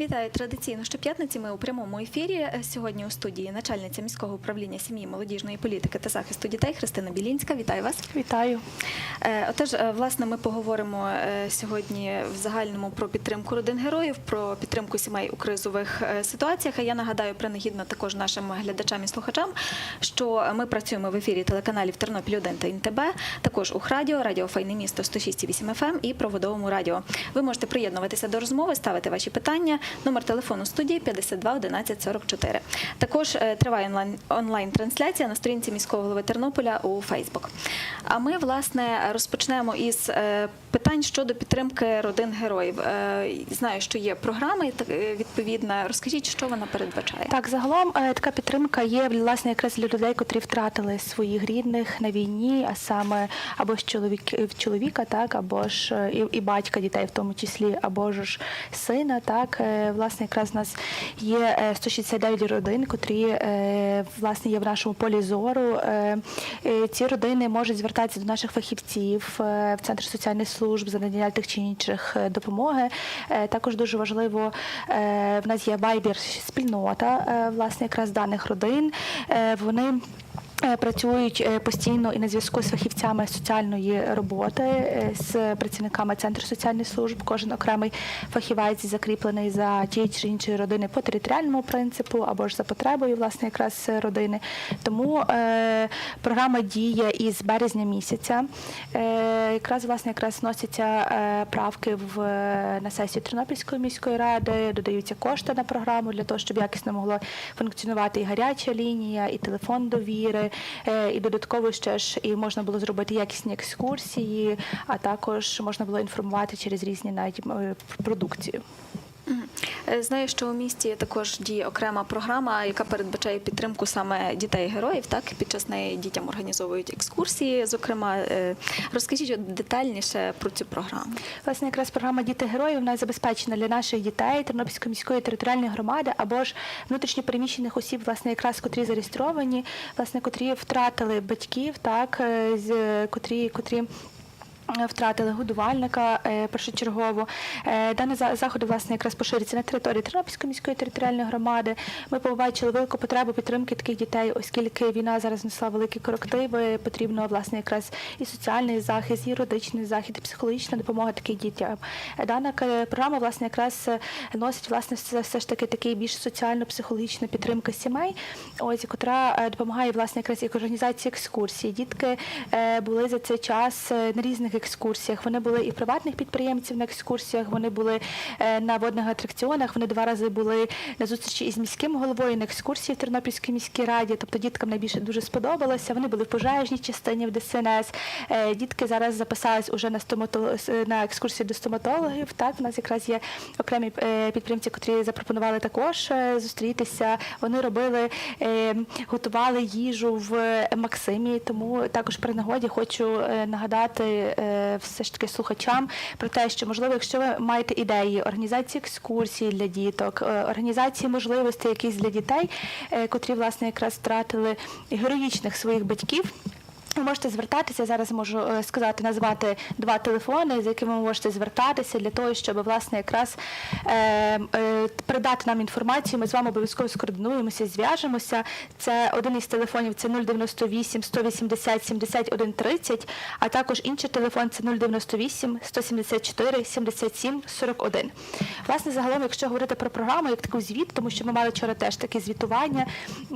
Вітаю традиційно. Щоп'ятниці ми у прямому ефірі. Е, Сьогодні у студії начальниця міського управління сім'ї, молодіжної політики та захисту дітей Христина Білінська. Вітаю вас. Вітаю. Е, Отож, е, власне, ми поговоримо сьогодні в загальному про підтримку родин героїв, про підтримку сімей у кризових ситуаціях. А я нагадаю принагідно також нашим глядачам і слухачам, що ми працюємо в ефірі телеканалів Тернопіль 1 та ІНТБ, також у Радіо, Радіо Файне місто 106,8 FM і проводовому радіо. Ви можете приєднуватися до розмови, ставити ваші питання. Номер телефону студії 52 11 44. Також е, триває онлайн онлайн трансляція на сторінці міського голови Тернополя у Фейсбук. А ми власне розпочнемо із е, питань щодо підтримки родин героїв. Е, Знаю, що є е, відповідна. Розкажіть, що вона передбачає. Так, загалом така підтримка є власне якраз для людей, котрі втратили своїх рідних на війні, а саме або ж чоловік чоловіка, так або ж і, і батька дітей, в тому числі, або ж сина. Так, власне, якраз у нас є е, 169 родин, котрі е, власне є в нашому полі зору. Е, е, Ці родини можуть звертатися до наших фахівців е, в центр соціальних служб за надання тих чи інших е, допомоги. Е, Також дуже важливо е, в нас є вайбір спільнота е, власне якраз даних родин. Е, Вони е, Працюють е, постійно і на зв'язку з фахівцями соціальної роботи, е, з працівниками центру соціальних служб. Кожен окремий фахівець закріплений за тієї чи іншої родини по територіальному принципу або ж за потребою, власне, якраз родини. Тому е, програма діє із березня місяця. Е, якраз власне якраз вносяться е, правки в на сесію Тернопільської міської ради, додаються кошти на програму для того, щоб якісно могло функціонувати і гаряча лінія, і телефон довіри, е, і додатково ще ж і можна було зробити якісні екскурсії, а також можна було інформувати через різні навіть продукції. продукцію. Е, Знаю, що у місті також діє окрема програма, яка передбачає підтримку саме дітей-героїв. Так під час неї дітям організовують екскурсії. Зокрема, Е, розкажіть детальніше про цю програму. Власне, якраз програма Діти героїв вона забезпечена для наших дітей Тернопільської міської територіальної громади або ж внутрішньо переміщених осіб, власне, якраз котрі зареєстровані, власне, котрі втратили батьків, так е, котрі, котрі. Е, Втратили годувальника е, першочергово. Е, Дані заходи власне якраз поширюються на території Тернопільської міської територіальної громади. Ми побачили велику потребу підтримки таких дітей, оскільки війна зараз несла великі корективи. Потрібно власне якраз і соціальний захист, і юридичний захист, і психологічна допомога таким дітям. Дана програма власне якраз носить власне все, ж таки такий більш соціально-психологічна підтримка сімей, ось котра допомагає власне якраз як організації екскурсій. Дітки були за цей час на різних екскурсіях. Вони були і приватних підприємців на екскурсіях, вони були е, на водних атракціонах. Вони два рази були на зустрічі із міським головою на екскурсії в Тернопільській міській раді. Тобто діткам найбільше дуже сподобалося. Вони були в пожежній частині в ДСНС. Е, Дітки зараз записались уже на стомато на екскурсію до стоматологів. Так, у нас якраз є окремі е, підприємці, котрі запропонували також зустрітися. Вони робили, готували їжу в Максимі. Тому також при нагоді хочу нагадати все ж таки слухачам про те, що можливо, якщо ви маєте ідеї організації екскурсій для діток, е, організації можливостей якісь для дітей, е, котрі власне якраз втратили героїчних своїх батьків. Ви можете звертатися зараз. Можу е, сказати, назвати два телефони, з якими ви можете звертатися для того, щоб власне якраз е, е, передати нам інформацію. Ми з вами обов'язково скоординуємося, зв'яжемося. Це один із телефонів це 098 180 71 30, а також інший телефон це 098 174 77 41. Власне, загалом, якщо говорити про програму, як таку звіт, тому що ми мали вчора теж таке звітування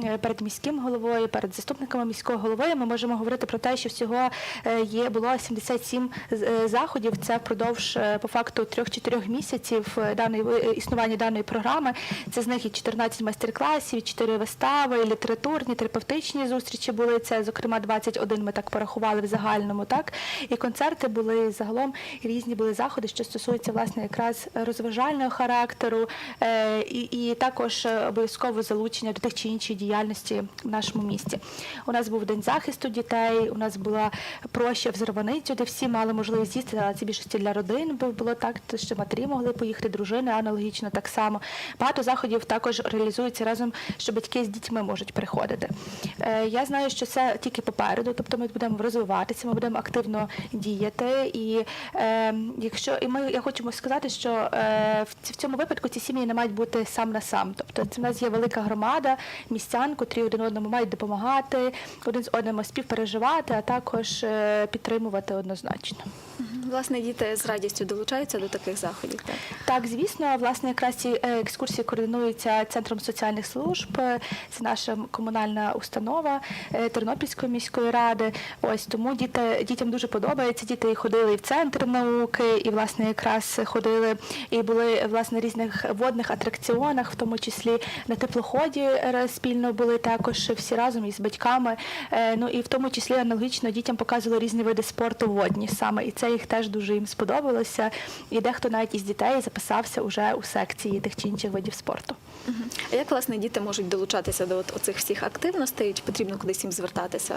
е, перед міським головою, перед заступниками міського голови, ми можемо говорити про те, що всього е, є було 77 е, заходів. Це впродовж е, по факту 3-4 місяців даної існування даної програми. Це з них і 14 майстер-класів, 4 вистави, літературні, терапевтичні зустрічі були. Це, зокрема, 21 ми так порахували в загальному. Так і концерти були загалом різні були заходи, що стосуються власне якраз розважального характеру, і, і також обов'язково залучення до тих чи іншої діяльності в нашому місті. У нас був день захисту дітей. Дітей. У нас була проща в Зарваницю, де всі мали можливість їсти, але це більшості для родин було так, що матері могли поїхати, дружини аналогічно так само. Багато заходів також реалізується разом, що батьки з дітьми можуть приходити. Е, Я знаю, що це тільки попереду, тобто ми будемо розвиватися, ми будемо активно діяти. І е, якщо і ми я хочемо сказати, що е, в цьому випадку ці сім'ї не мають бути сам на сам. Тобто це в нас є велика громада містян, котрі один одному мають допомагати, один з одним співпереживати, а також е, підтримувати однозначно. Власне, діти з радістю долучаються до таких заходів. Так? Так, звісно, власне, якраз ці е, екскурсії координуються центром соціальних служб. Е, Це наша комунальна установа Тернопільської міської ради. Ось тому діти дітям дуже подобається. Діти і ходили і в центр науки, і власне якраз ходили і були власне різних водних атракціонах, в тому числі на теплоході спільно були також всі разом із батьками. Ну і в тому числі аналогічно дітям показували різні види спорту водні саме, і це їх теж дуже їм сподобалося. І дехто навіть із дітей записався уже у секції тих чи інших видів спорту. А як власне діти можуть долучатися до от оцих всіх активностей? Чи потрібно кудись їм звертатися?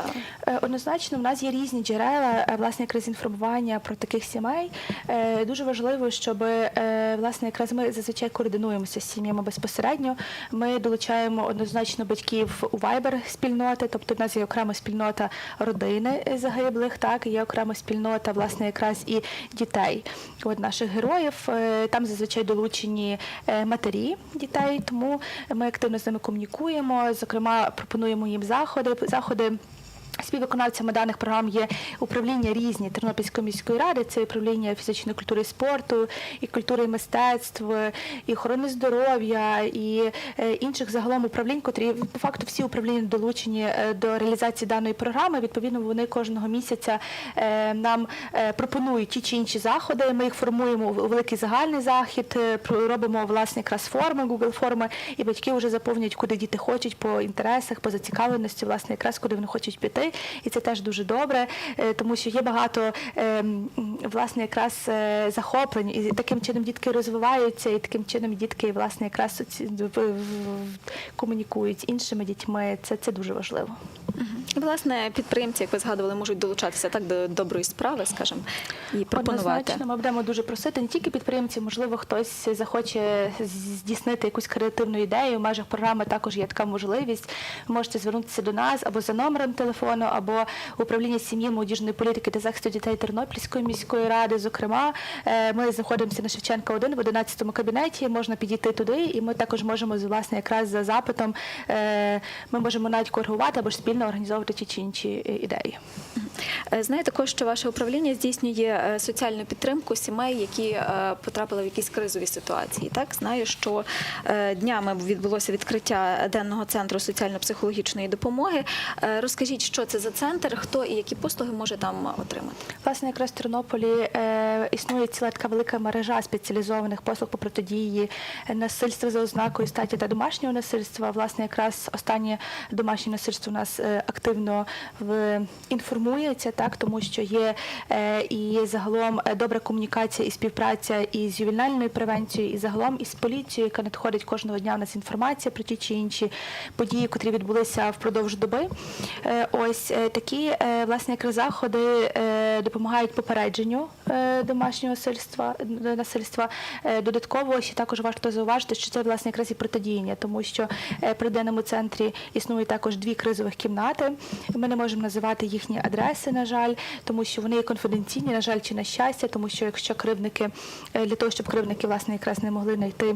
Е, Однозначно, в нас є різні джерела, е, власне, якраз інформування про таких сімей. Е, Дуже важливо, щоб власне якраз ми зазвичай координуємося з сім'ями безпосередньо. Ми долучаємо однозначно батьків у Viber спільноти, тобто в нас є окрема спільнота родини загиблих, так і є окрема спільнота, власне, якраз і дітей. От наших героїв Е, там зазвичай долучені е, матері дітей, тому ми активно з ними комунікуємо. Зокрема, пропонуємо їм заходи, заходи. Співвиконавцями даних програм є управління різні Тернопільської міської ради, це управління фізичної культури і спорту, і культури і мистецтв, і охорони здоров'я, і е, інших загалом управлінь, котрі по факту всі управління долучені е, до реалізації даної програми. Відповідно, вони кожного місяця е, нам пропонують ті чи інші заходи. Ми їх формуємо у великий загальний захід, робимо власне якраз форми, Google форми, і батьки вже заповнюють, куди діти хочуть по інтересах, по зацікавленості, власне, якраз куди вони хочуть піти. І це теж дуже добре, е, тому що є багато е, власне якраз е, захоплень, і таким чином дітки розвиваються, і таким чином дітки власне якраз комунікують з іншими дітьми. Це, це дуже важливо. І, Власне, підприємці, як ви згадували, можуть долучатися так до доброї справи, скажімо, і пропонувати. Однозначно, ми будемо дуже просити не тільки підприємців, можливо, хтось захоче здійснити якусь креативну ідею. В межах програми також є така можливість. Ви можете звернутися до нас або за номером телефону, або управління сім'ї, молодіжної політики та захисту дітей Тернопільської міської ради. Зокрема, е, ми знаходимося на Шевченка 1 в 11 кабінеті. Можна підійти туди, і ми також можемо власне якраз за запитом. е, Ми можемо навіть коригувати або ж спільно організовувати ті чи інші е, ідеї. Знаю також, що ваше управління здійснює соціальну підтримку сімей, які потрапили в якісь кризові ситуації. Так знаю, що днями відбулося відкриття денного центру соціально-психологічної допомоги. Розкажіть, що це за центр, хто і які послуги може там отримати? Власне, якраз в Тернополі е, існує ціла така велика мережа спеціалізованих послуг по протидії насильства за ознакою статі та домашнього насильства. Власне, якраз останнє домашнє насильство у нас е, активно в інформується, так тому що є е, і загалом е, добра комунікація і співпраця із ювенальною превенцією, і загалом із поліцією, яка надходить кожного дня. У нас інформація про ті чи інші події, які відбулися впродовж доби. Е, Ось е, такі е, власне якраз заходи е, допомагають попередженню домашнього насильства. насильства. Додатково ще також варто зауважити, що це власне якраз і протидіяння, тому що при денному центрі існують також дві кризових кімнати. Ми не можемо називати їхні адреси, на жаль, тому що вони є конфіденційні, на жаль, чи на щастя, тому що якщо кривники для того, щоб кривники власне якраз не могли знайти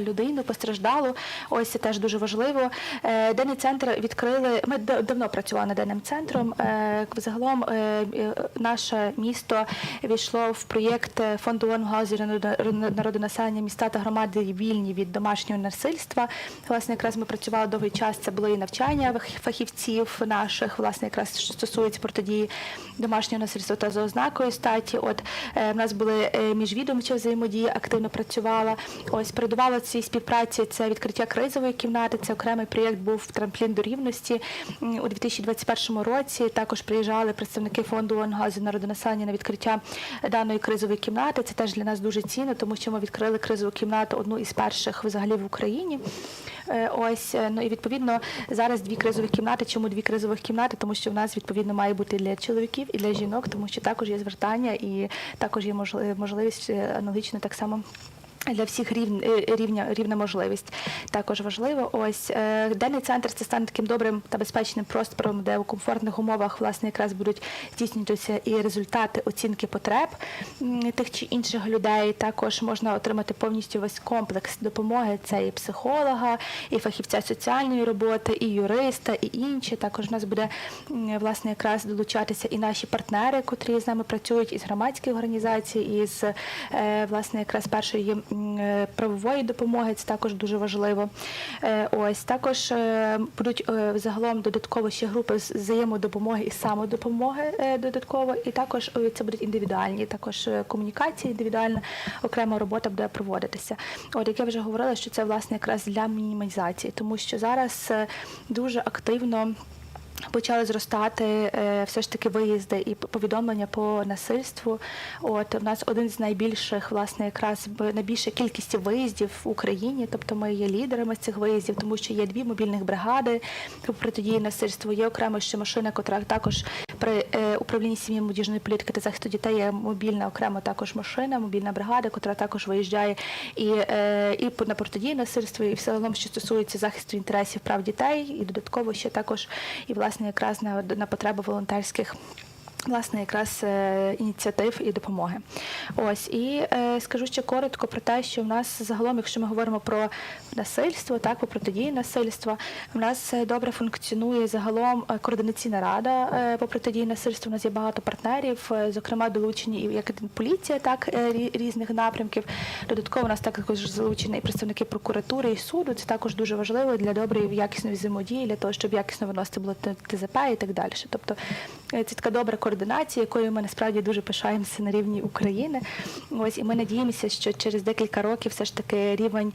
людину постраждалу. Ось це теж дуже важливо. Е, Денний центр відкрили. Ми давно працювали над денним центром. Е, Загалом е, наше місто війшло в проєкт фонду народо- народонаселення міста та громади вільні від домашнього насильства. Власне, якраз ми працювали довгий час. Це були і навчання фахівців наших, власне, якраз що стосується протидії домашнього насильства та за ознакою статі. От в нас були міжвідомча взаємодія, активно працювала. Ось перед передувало цій співпраці це відкриття кризової кімнати. Це окремий проєкт був трамплін до рівності у 2021 році. Також приїжджали представники фонду ООН «Газу народонаселення на відкриття даної кризової кімнати. Це теж для нас дуже цінно, тому що ми відкрили кризову кімнату одну із перших взагалі в Україні. Е, Ось е, ну і відповідно зараз дві кризові кімнати. Чому дві кризових кімнати? Тому що в нас відповідно має бути для чоловіків і для жінок, тому що також є звертання і також є можли- можливість е, аналогічно так само. Для всіх рівн, е, рівня рівна можливість також важливо. Ось е, денний центр це стане таким добрим та безпечним простором, де у комфортних умовах власне якраз будуть здійснюватися і результати оцінки потреб тих чи інших людей. Також можна отримати повністю весь комплекс допомоги. Це і психолога, і фахівця соціальної роботи, і юриста, і інші. Також в нас буде власне якраз долучатися і наші партнери, котрі з нами працюють із громадських організацій, із е, власне якраз першої правової допомоги. Це також дуже важливо. Е, Ось також е, будуть е, загалом додатково ще групи з взаємодопомоги і самодопомоги е, додатково, і також е, це будуть індивідуальні, також е, комунікації, індивідуальна окрема робота буде проводитися. От як я вже говорила, що це власне якраз для мінімізації, тому що зараз е, дуже активно. Почали зростати е, все ж таки виїзди і повідомлення по насильству. От у нас один з найбільших, власне, якраз найбільша кількість виїздів в Україні. Тобто ми є лідерами цих виїздів, тому що є дві мобільних бригади протидії насильству. Є окремо ще машина, котра також при е, управлінні сім'ї молодіжної політики та захисту дітей є мобільна окремо також машина, мобільна бригада, котра також виїжджає і, е, і на протидії насильству, і все одно, що стосується захисту інтересів прав дітей, і додатково ще також і власне якраз на, на потреби волонтерських. Власне, якраз е, ініціатив і допомоги. Ось і е, скажу ще коротко про те, що в нас загалом, якщо ми говоримо про насильство, так про протидії насильства, в нас е, добре функціонує загалом координаційна рада по протидії насильству. У нас є багато партнерів, зокрема долучені і як поліція, так різних напрямків. Додатково у нас також залучені і представники прокуратури і суду. Це також дуже важливо для доброї якісної взаємодії, для того, щоб якісно виносити було ТЗП і так далі. Тобто це така добра координація, якою ми насправді дуже пишаємося на рівні України. Ось і ми надіємося, що через декілька років все ж таки рівень.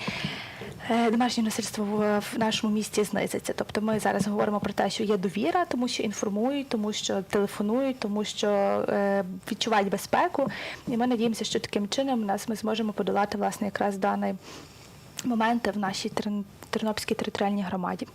е, Домашнього насильства в- нашому місті знизиться. Тобто ми зараз говоримо про те, що є довіра, тому що інформують, тому що телефонують, тому що е, відчувають безпеку. І ми надіємося, що таким чином нас ми зможемо подолати власне якраз даний моменти в нашій Тернопільській територіальній громаді.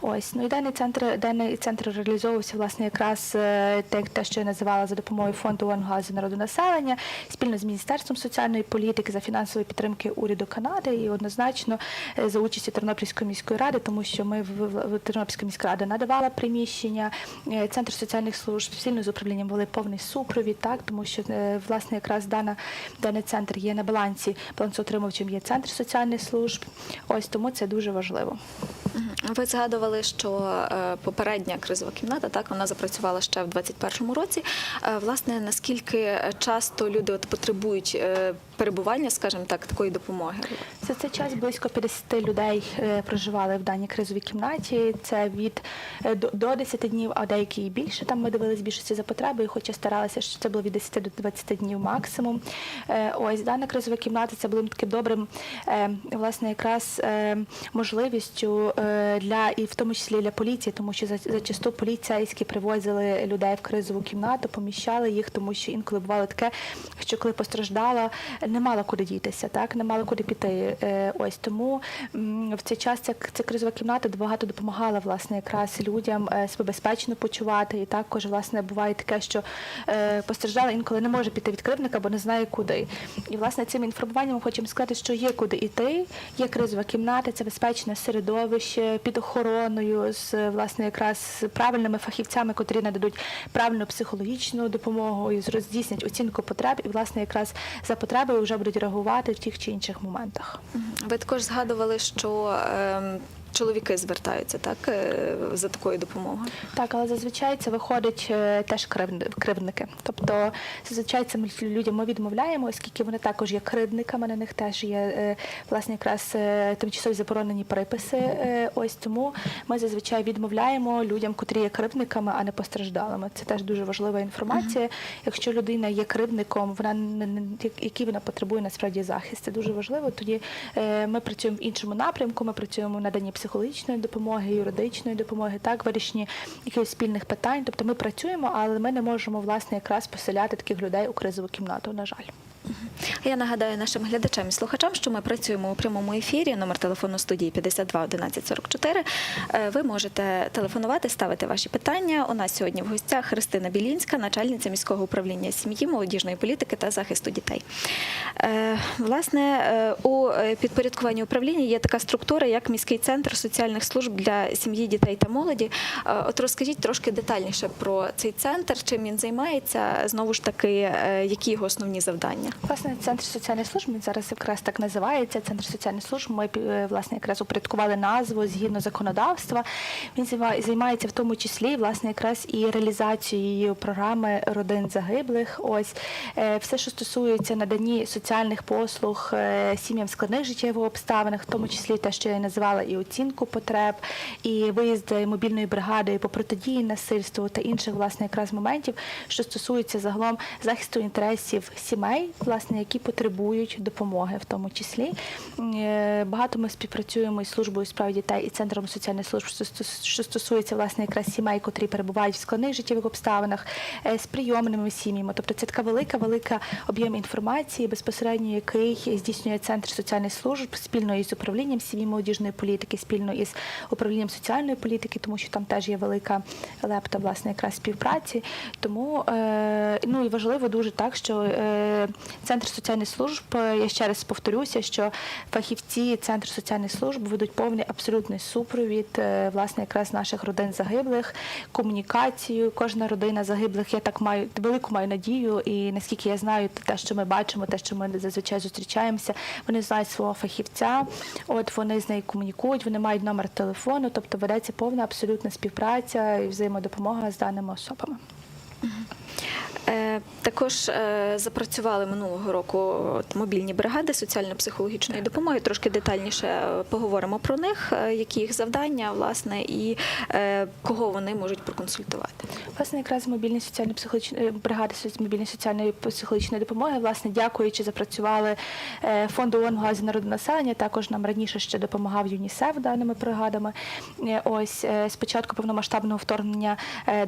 Ось ну і даний центр, даний центр реалізовувався власне якраз е, те, те, що я називала за допомогою фонду ООН «Газу народонаселення, спільно з міністерством соціальної політики за фінансової підтримки уряду Канади і однозначно е, за участі Тернопільської міської ради, тому що ми в, Тернопільська міська рада надавала приміщення, е, центр соціальних служб спільно з управлінням вели повний супровід, так тому що власне якраз дана даний центр є на балансі балансоутримувачем є центр соціальних служб. Ось тому це дуже важливо. Мгм. Ви згадували, що е, попередня кризова кімната так вона запрацювала ще в 2021 році. Е, Власне, наскільки часто люди от потребують е, перебування, скажімо так, такої допомоги? За цей час близько 50 людей е, проживали в даній кризовій кімнаті. Це від е, до, до 10 днів, а деякі і більше. Там ми дивились більшості за потребою, хоча старалися, що це було від 10 до 20 днів максимум. Е, Ось дана кризова кімната це було таким добрим, власне, якраз можливістю для і в тому числі для поліції, тому що за- зачасту поліцейські привозили людей в кризову кімнату, поміщали їх, тому що інколи бувало таке, що коли постраждала, не мала куди дітися, так не мала куди піти. Е, Ось тому в цей час ця, ця кризова кімната багато допомагала власне якраз людям е, себе безпечно почувати. І також власне буває таке, що е, постраждала інколи не може піти від кривника, бо не знає куди. І власне цим інформуванням ми хочемо сказати, що є куди йти. Є кризова кімната, це безпечне середовище під охороною з власне якраз правильними фахівцями, котрі нададуть правильну психологічну допомогу і здійснять оцінку потреб, і власне якраз за вже будуть реагувати в тих чи інших моментах. Ви також згадували, що ем, чоловіки звертаються так е, за такою допомогою. Так, але зазвичай це виходить е, теж кривд- кривдники. Тобто зазвичай цим людям ми відмовляємо, оскільки вони також є кривдниками, на них теж є е, власне якраз тимчасові заборонені приписи. Ось тому ми зазвичай відмовляємо людям, котрі є кривдниками, а не постраждалими. Це теж дуже важлива інформація. Якщо людина є кривдником, вона який вона потребує насправді захист. Це дуже важливо. Тоді ми працюємо в іншому напрямку. Ми працюємо в наданні психологічної допомоги, юридичної допомоги, так вирішенні якихось спільних питань. Тобто ми працюємо, але ми не можемо власне якраз поселяти таких людей у кризову кімнату. На жаль. Я нагадаю нашим глядачам і слухачам, що ми працюємо у прямому ефірі. Номер телефону студії 52 11 44. Е, Ви можете телефонувати, ставити ваші питання. У нас сьогодні в гостях Христина Білінська, начальниця міського управління сім'ї, молодіжної політики та захисту дітей. Е, Власне, е, у е, підпорядкуванні управління є така структура, як міський центр соціальних служб для сім'ї, дітей та молоді. От розкажіть трошки детальніше про цей центр, чим він займається. Знову ж таки, які його основні завдання. Власне, центр соціальних служб він зараз якраз так називається. Центр соціальних служб. Ми е, власне якраз упорядкували назву згідно законодавства. Він займа- займається в тому числі власне якраз і реалізацією програми родин загиблих. Ось е, все, що стосується наданні соціальних послуг е, сім'ям складних життєвих обставинах, в тому числі те, що я називала, і оцінку потреб, і виїзд мобільної бригади по протидії насильству та інших власне якраз моментів, що стосуються загалом захисту інтересів сімей, власне, які потребують допомоги, в тому числі. Е, Багато ми співпрацюємо із службою справ дітей і центром соціальних служб, що стосується власне якраз сімей, котрі перебувають в складних життєвих обставинах, е, з прийомними сім'ями. Тобто це така велика, велика об'єм інформації, безпосередньо який здійснює центр соціальних служб спільно із управлінням сім'ї молодіжної політики, спільно із управлінням соціальної політики, тому що там теж є велика лепта власне якраз співпраці. Тому е, ну і важливо дуже так, що центр соціальних служб, е, я ще раз повторюся, що фахівці центру соціальних служб ведуть повний абсолютний супровід е, власне якраз наших родин загиблих, комунікацію. Кожна родина загиблих, я так маю велику маю надію, і наскільки я знаю, те, що ми бачимо, те, що ми зазвичай зустрічаємося, вони знають свого фахівця. От вони з нею комунікують, вони мають номер телефону, тобто ведеться повна абсолютна співпраця і взаємодопомога з даними особами. Також е, запрацювали минулого року мобільні бригади соціально-психологічної допомоги. Трошки детальніше поговоримо про них, е, які їх завдання, власне, і е, кого вони можуть проконсультувати. Власне, якраз мобільні соціально психологічні бригади мобільної соціальної психологічної допомоги, власне, дякуючи, запрацювали фонду ООН в галузі народонаселення. Також нам раніше ще допомагав ЮНІСЕФ даними бригадами. Ось е, з початку повномасштабного вторгнення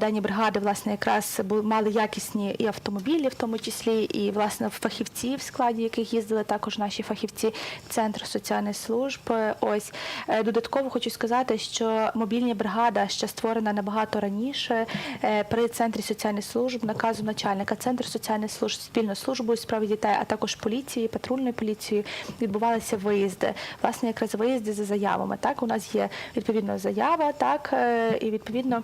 дані бригади, власне, якраз мали якісні і автомобілі, в тому числі, і власне фахівці, в складі яких їздили також наші фахівці центру соціальних служб. Е, Ось Е, додатково хочу сказати, що мобільна бригада ще створена набагато раніше е, при центрі соціальних служб наказу начальника центру соціальних служб спільно службою у справі дітей, а також поліції, патрульною поліцією відбувалися виїзди. Власне, якраз виїзди за заявами. Так, у нас є відповідно заява, так е, і відповідно.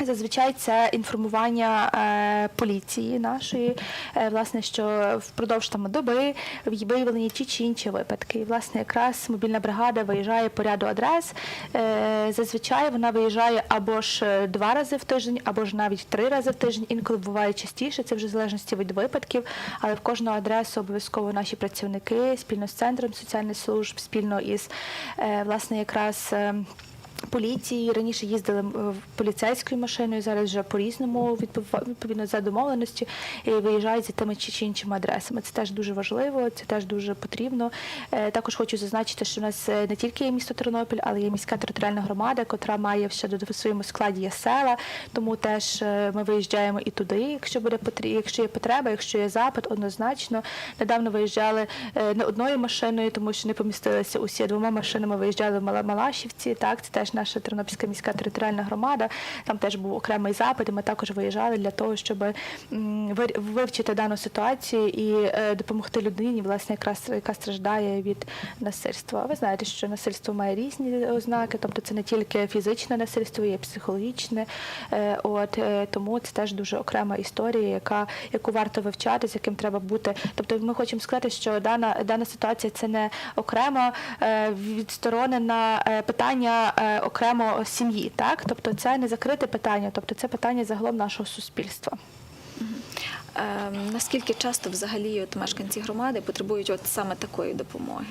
Зазвичай це інформування е, поліції нашої, е, власне, що впродовж там доби виявлені ті чи інші випадки. І, власне, якраз мобільна бригада виїжджає по ряду адрес. Е, зазвичай вона виїжджає або ж е, два рази в тиждень, або ж навіть три рази в тиждень. Інколи буває частіше. Це вже в залежності від випадків. Але в кожну адресу обов'язково наші працівники спільно з центром соціальних служб, спільно із е, власне якраз. е, Поліції раніше їздили в поліцейською машиною, зараз вже по-різному відпов- відповідно за домовленості і виїжджають за тими чи іншими адресами. Це теж дуже важливо, це теж дуже потрібно. Е, Також хочу зазначити, що в нас е, не тільки є місто Тернопіль, але є міська територіальна громада, котра має ще до своєму складі є села. Тому теж е, ми виїжджаємо і туди, якщо буде якщо є потреба, якщо є запит, однозначно. Недавно виїжджали е, не одною машиною, тому що не помістилися усі двома машинами. Виїжджали в Мала- Малашівці. Так, це теж теж наша Тернопільська міська територіальна громада. Там теж був окремий запит. і Ми також виїжджали для того, щоб вивчити дану ситуацію і е, допомогти людині, власне, якраз яка страждає від насильства. Ви знаєте, що насильство має різні ознаки, тобто це не тільки фізичне насильство, є психологічне. Е, От е, тому це теж дуже окрема історія, яка яку варто вивчати, з яким треба бути. Тобто, ми хочемо сказати, що дана дана ситуація це не окремо е, відсторонена питання окремо сім'ї, так тобто це не закрите питання, тобто це питання загалом нашого суспільства. Ем, Наскільки часто взагалі от мешканці громади потребують от саме такої допомоги?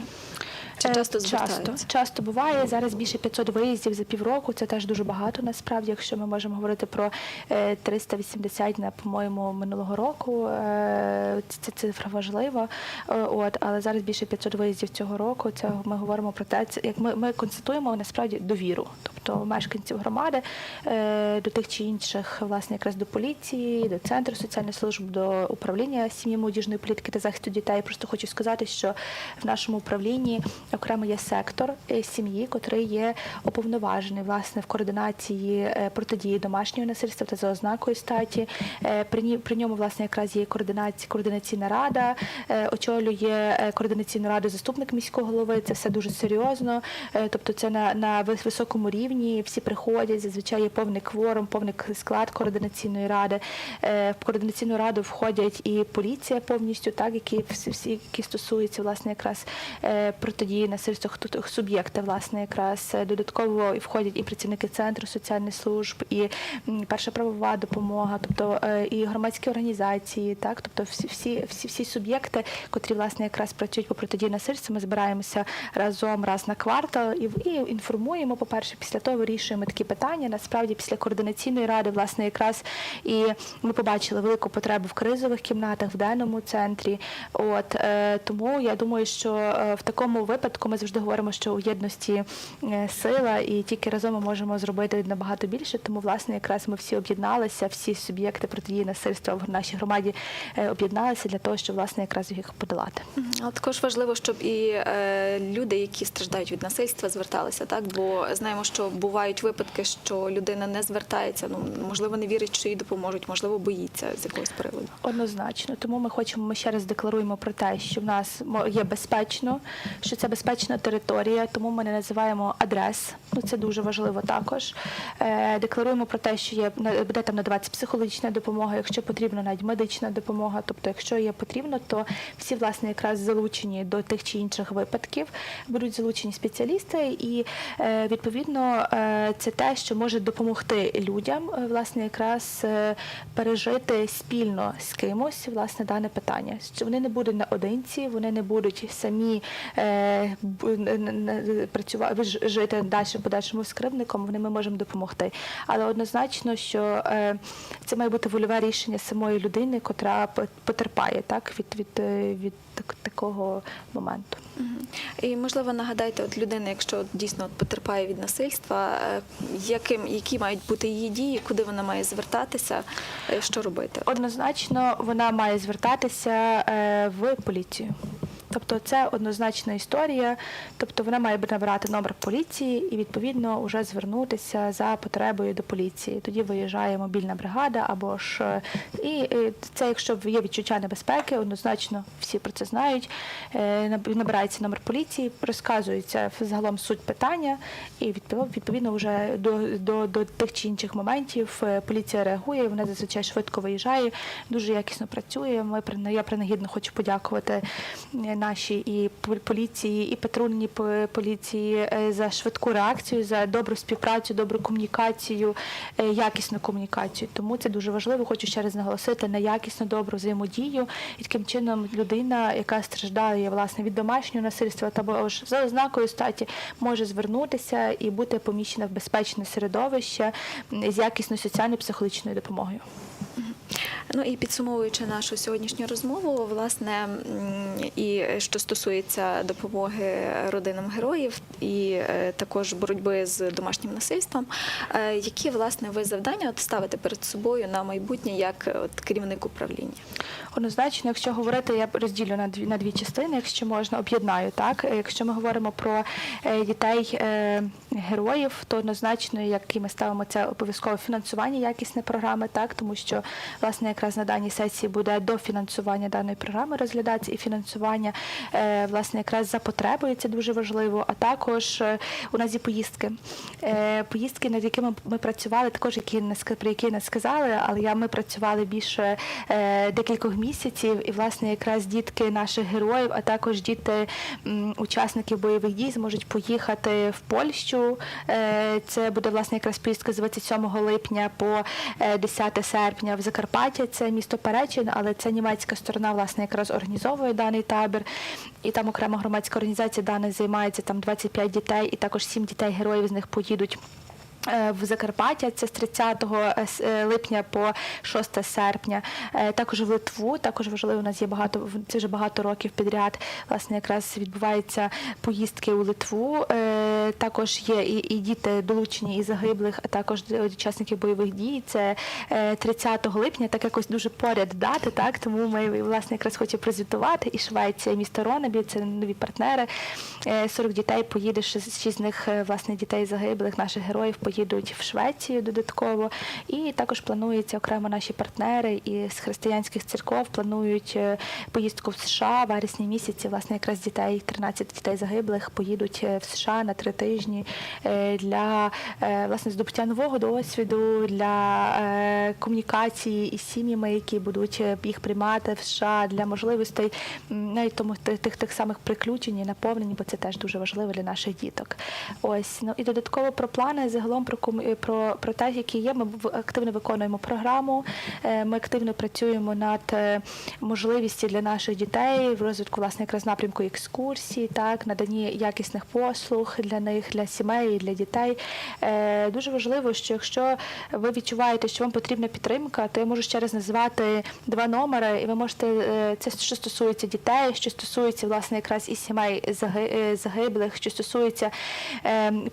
Чи Е, часто часто, звертаються? часто буває. Зараз більше 500 виїздів за півроку. Це теж дуже багато насправді, якщо ми можемо говорити про е, 380 на по-моєму минулого року. е, Це цифра важлива. Е, От, але зараз більше 500 виїздів цього року. Це ми говоримо про те, це як ми, ми констатуємо насправді довіру, тобто мешканців громади е, до тих чи інших, власне, якраз до поліції, до центру соціальних служб, до управління сім'ї молодіжної політики та захисту дітей. Просто хочу сказати, що в нашому управлінні окремо є сектор е, сім'ї, котрий є уповноважений власне в координації е, протидії домашнього насильства та за ознакою статі. Е, При при ньому власне якраз є координація, координаційна рада, очолює координаційну раду заступник міського голови. Це все дуже серйозно. Тобто, це на, на високому рівні. Всі приходять. Зазвичай є повний кворум, повний склад координаційної ради. В координаційну раду входять і поліція повністю, так які всі, всі які стосуються власне якраз протидії насильству хто- суб'єкти, власне, якраз Е, додатково і входять і працівники центру соціальних служб, і перша правова допомога, тобто е, і громадські організації, так, тобто всі, всі, всі, всі суб'єкти, котрі власне якраз працюють по протидії насильству, ми збираємося разом раз на квартал і, і інформуємо. По перше, після того вирішуємо такі питання. Насправді, після координаційної ради, власне, якраз і ми побачили велику потребу в кризових кімнатах, в денному центрі. От е, тому я думаю, що в такому випадку ми завжди говоримо, що у єдності е, сила, і тільки разом ми можемо зробити набагато більше. Тому, власне, якраз ми всі об'єдналися, всі суб'єкти протидії насильства в нашій громаді е, об'єдналися для того, щоб власне якраз їх подолати. Але також важливо, щоб і е, люди, які страждають від насильства, зверталися, так бо знаємо, що бувають випадки, що людина не звертається. Ну можливо, не вірить, що їй допоможуть, можливо, боїться з якогось приводу. Однозначно, тому ми хочемо, ми ще раз декларуємо про те, що в нас є безпечно, що це безпечна територія, тому ми не називаємо адрес. Ну це дуже важливо також. Е, декларуємо про те, що є буде там надаватися психологічна допомога, якщо потрібно, навіть медична допомога. Тобто, якщо є потрібно, то всі власне якраз залучені до тих чи інших випадків, будуть залучені спеціалісти, і е, відповідно е, це те, що може допомогти людям, власне, якраз пережити спільно з кимось власне дане питання. Що вони не будуть наодинці, вони не будуть самі н- працювати ж- жити далі подальшому з кривдником. Вони ми можемо допомогти. Але однозначно, що е, це має бути вольове рішення самої людини, котра потерпає так від, від, е, від так- такого моменту. І можливо нагадайте, от людина, якщо дійсно от потерпає від насильства, е, яким які мають бути її дії, куди вона має звертатися, що робити? Однозначно вона має звертатися в поліцію. Тобто це однозначна історія. Тобто вона має набирати номер поліції і відповідно вже звернутися за потребою до поліції. Тоді виїжджає мобільна бригада або ж е, і, це, якщо є відчуття небезпеки, однозначно всі про це знають. Е, Набирається номер поліції, розказується загалом суть питання, і відповідно, вже до, до, до тих чи інших моментів е, поліція реагує. Вона зазвичай швидко виїжджає, дуже якісно працює. Ми я принагідно хочу подякувати нашій і пол- поліції, і патрульній поліції е, за швидку реакцію, за добру співпрацю, добру комунікацію, е, якісну комунікацію. Тому це дуже важливо. Хочу ще раз наголосити на якісну добру взаємодію. І таким чином людина, яка страждає власне від домашнього насильства або ж за ознакою статі, може звернутися і бути поміщена в безпечне середовище з якісною соціально-психологічною допомогою. Ну і підсумовуючи нашу сьогоднішню розмову, власне, і що стосується допомоги родинам героїв, і е, також боротьби з домашнім насильством, е, які власне ви завдання от ставите перед собою на майбутнє як от керівник управління? Однозначно, якщо говорити, я розділю на дві на дві частини, якщо можна, об'єднаю так. Якщо ми говоримо про е, дітей, героїв, то однозначно, як і ми ставимо це обов'язково фінансування якісне програми, так тому що власне якраз на даній сесії буде дофінансування даної програми розглядатися і фінансування е, власне якраз за потребою. Це дуже важливо. А також е, у нас є поїздки. Е, Поїздки, над якими ми працювали, також які про які не сказали, але я ми працювали більше декількох місяців, і власне якраз дітки наших героїв, а також діти учасників бойових дій зможуть поїхати в Польщу. Це буде власне якраз поїздка з 27 липня по е, 10 серпня в Закарпаття. Це місто Перечин, але це німецька сторона власне якраз організовує даний табір. І там окрема громадська організація дана займається там 25 дітей, і також 7 дітей героїв з них поїдуть. е, В Закарпаття це з 30 е, липня по 6 серпня. Е, Також в Литву, також важливо, у нас є багато це вже багато років підряд. Власне, якраз відбуваються поїздки у Литву. Е, Також є і, і діти долучені і загиблих, а також учасників бойових дій. Це е, 30 липня, так якось дуже поряд дати. Так тому ми власне якраз хочемо прозвітувати. І Швеція, і місто Ронебі, це нові партнери. Е, 40 дітей поїде, шість з них е, власне дітей загиблих, наших героїв поїдуть в Швецію додатково. І також планується окремо наші партнери і з християнських церков планують е, поїздку в США в вересні місяці. Власне, якраз дітей, 13 дітей загиблих поїдуть е, в США на три тижні е, для е, власне здобуття нового досвіду, для е, комунікації із сім'ями, які будуть їх приймати в США, для можливостей навіть тому тих, тих, самих приключень і наповнень, бо це теж дуже важливо для наших діток. Ось ну і додатково про плани загалом про про, про те, які є. Ми активно виконуємо програму. Ми активно працюємо над можливістю для наших дітей в розвитку власне якраз напрямку екскурсій, так наданні якісних послуг для них, для сімей, для дітей. Е, Дуже важливо, що якщо ви відчуваєте, що вам потрібна підтримка, то я можу ще раз назвати два номери, і ви можете е, це що стосується дітей, що стосується власне якраз і сімей заги- е, загиблих, що стосується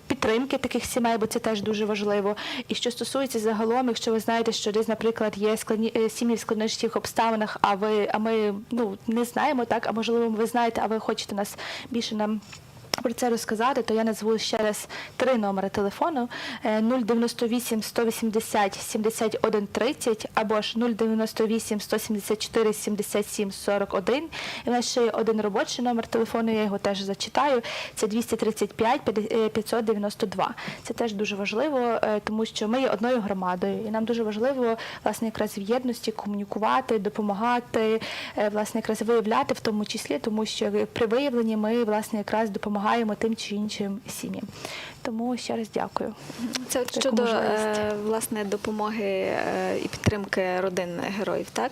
підтримки таких сімей, бо це теж дуже важливо. І що стосується загалом, якщо ви знаєте, що десь, наприклад, є складні сім'ї в складніших обставинах, а ви, а ми ну не знаємо, так, а можливо, ви знаєте, а ви хочете нас більше нам. Про це розказати, то я назву ще раз три номери телефону е, 098 180 71 30 або ж 098 174 77 41. І в нас ще є один робочий номер телефону, я його теж зачитаю. Це 235 е, 592. Це теж дуже важливо, е, тому що ми є одною громадою, і нам дуже важливо власне якраз в єдності комунікувати, допомагати, е, власне якраз виявляти в тому числі, тому що при виявленні ми власне якраз допомагаємо тим чи іншим сім'ям. Тому ще раз дякую. Це от Таку щодо е, власне допомоги е, і підтримки родин героїв, так?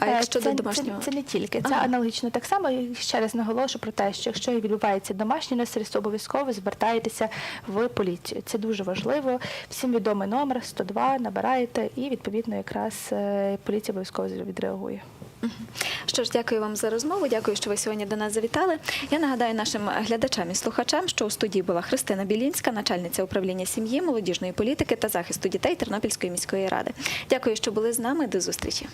А Е, якщо це, до домашнього це, це не тільки, це Ага. аналогічно так само. І ще раз наголошу про те, що якщо відбувається домашнє насильство, обов'язково звертаєтеся в поліцію. Це дуже важливо. Всім відомий номер 102, набираєте, і відповідно якраз е, поліція обов'язково відреагує. Що ж, дякую вам за розмову. Дякую, що ви сьогодні до нас завітали. Я нагадаю нашим глядачам і слухачам, що у студії була Христина Білінська, начальниця управління сім'ї, молодіжної політики та захисту дітей Тернопільської міської ради. Дякую, що були з нами. До зустрічі.